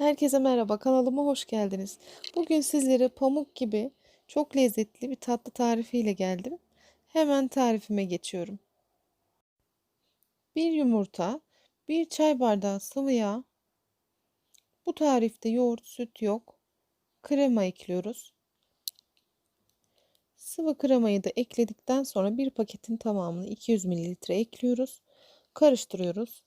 Herkese merhaba, kanalıma hoş geldiniz. Bugün sizlere pamuk gibi çok lezzetli bir tatlı tarifiyle geldim. Hemen tarifime geçiyorum. Bir yumurta, bir çay bardağı sıvı yağ. Bu tarifte yoğurt, süt yok. Krema ekliyoruz. Sıvı kremayı da ekledikten sonra bir paketin tamamını 200 ml ekliyoruz. Karıştırıyoruz.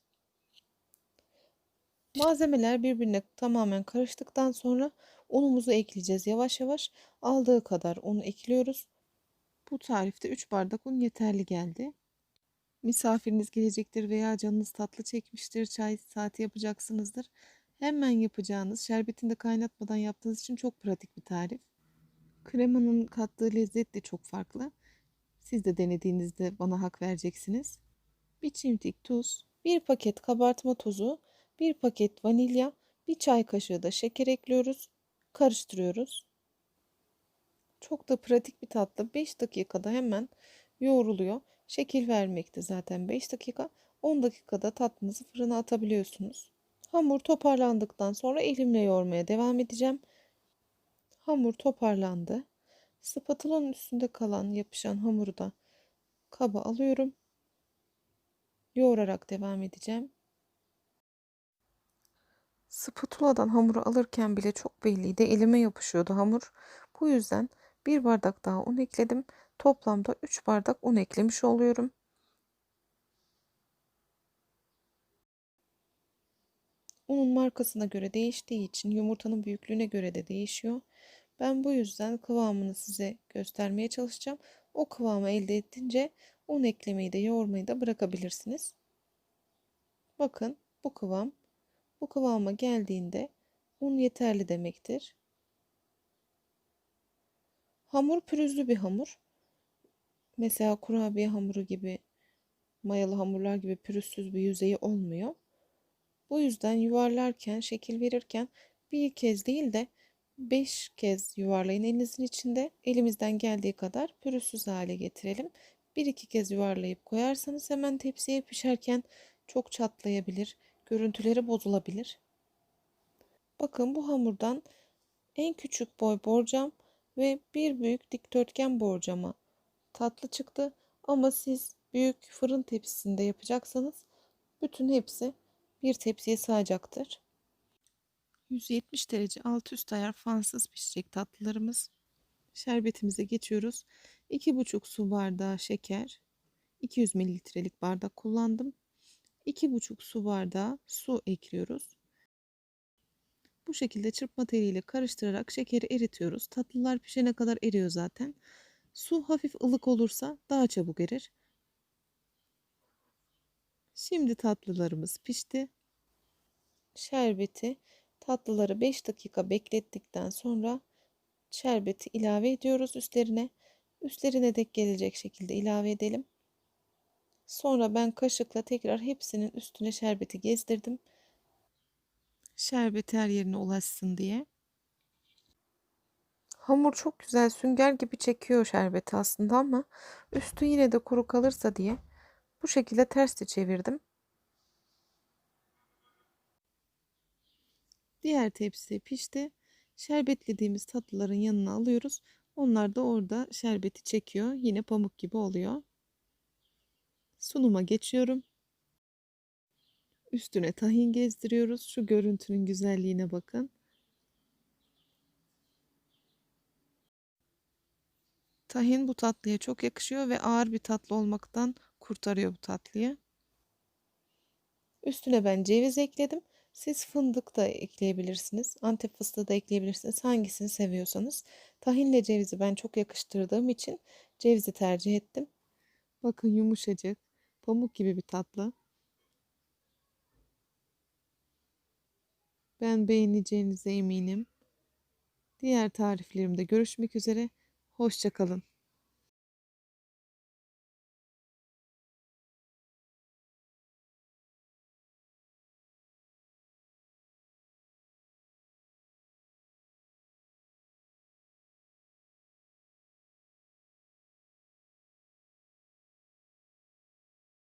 Malzemeler birbirine tamamen karıştıktan sonra unumuzu ekleyeceğiz. Yavaş yavaş aldığı kadar unu ekliyoruz. Bu tarifte 3 bardak un yeterli geldi. Misafiriniz gelecektir veya canınız tatlı çekmiştir, çay saati yapacaksınızdır. Hemen yapacağınız, şerbetini de kaynatmadan yaptığınız için çok pratik bir tarif. Kremanın kattığı lezzet de çok farklı. Siz de denediğinizde bana hak vereceksiniz. Bir çimdik tuz, bir paket kabartma tozu, 1 paket vanilya, 1 çay kaşığı da şeker ekliyoruz. Karıştırıyoruz. Çok da pratik bir tatlı. 5 dakikada hemen yoğruluyor. Şekil vermekte zaten 5 dakika. 10 dakikada tatlınızı fırına atabiliyorsunuz. Hamur toparlandıktan sonra elimle yoğurmaya devam edeceğim. Hamur toparlandı. Spatulanın üstünde kalan yapışan hamuru da kaba alıyorum. Yoğurarak devam edeceğim. Spatula'dan hamuru alırken bile çok belliydi. Elime yapışıyordu hamur. Bu yüzden bir bardak daha un ekledim. Toplamda 3 bardak un eklemiş oluyorum. Unun markasına göre değiştiği için yumurtanın büyüklüğüne göre de değişiyor. Ben bu yüzden kıvamını size göstermeye çalışacağım. O kıvamı elde ettince un eklemeyi de yoğurmayı da bırakabilirsiniz. Bakın bu kıvam bu kıvama geldiğinde un yeterli demektir. Hamur pürüzlü bir hamur. Mesela kurabiye hamuru gibi mayalı hamurlar gibi pürüzsüz bir yüzeyi olmuyor. Bu yüzden yuvarlarken, şekil verirken bir kez değil de beş kez yuvarlayın elinizin içinde. Elimizden geldiği kadar pürüzsüz hale getirelim. Bir iki kez yuvarlayıp koyarsanız hemen tepsiye pişerken çok çatlayabilir görüntüleri bozulabilir. Bakın bu hamurdan en küçük boy borcam ve bir büyük dikdörtgen borcama tatlı çıktı. Ama siz büyük fırın tepsisinde yapacaksanız bütün hepsi bir tepsiye sığacaktır. 170 derece alt üst ayar fansız pişecek tatlılarımız. Şerbetimize geçiyoruz. 2,5 su bardağı şeker. 200 mililitrelik bardak kullandım. 2,5 su bardağı su ekliyoruz. Bu şekilde çırpma teliyle karıştırarak şekeri eritiyoruz. Tatlılar pişene kadar eriyor zaten. Su hafif ılık olursa daha çabuk erir. Şimdi tatlılarımız pişti. Şerbeti tatlıları 5 dakika beklettikten sonra şerbeti ilave ediyoruz üstlerine. Üstlerine dek gelecek şekilde ilave edelim. Sonra ben kaşıkla tekrar hepsinin üstüne şerbeti gezdirdim. Şerbet her yerine ulaşsın diye. Hamur çok güzel sünger gibi çekiyor şerbeti aslında ama üstü yine de kuru kalırsa diye bu şekilde ters çevirdim. Diğer tepsi pişti. Şerbetlediğimiz tatlıların yanına alıyoruz. Onlar da orada şerbeti çekiyor. Yine pamuk gibi oluyor. Sunuma geçiyorum. Üstüne tahin gezdiriyoruz. Şu görüntünün güzelliğine bakın. Tahin bu tatlıya çok yakışıyor ve ağır bir tatlı olmaktan kurtarıyor bu tatlıyı. Üstüne ben ceviz ekledim. Siz fındık da ekleyebilirsiniz. Antep fıstığı da ekleyebilirsiniz. Hangisini seviyorsanız. Tahinle cevizi ben çok yakıştırdığım için cevizi tercih ettim. Bakın yumuşacık. Pamuk gibi bir tatlı. Ben beğeneceğinize eminim. Diğer tariflerimde görüşmek üzere. Hoşçakalın.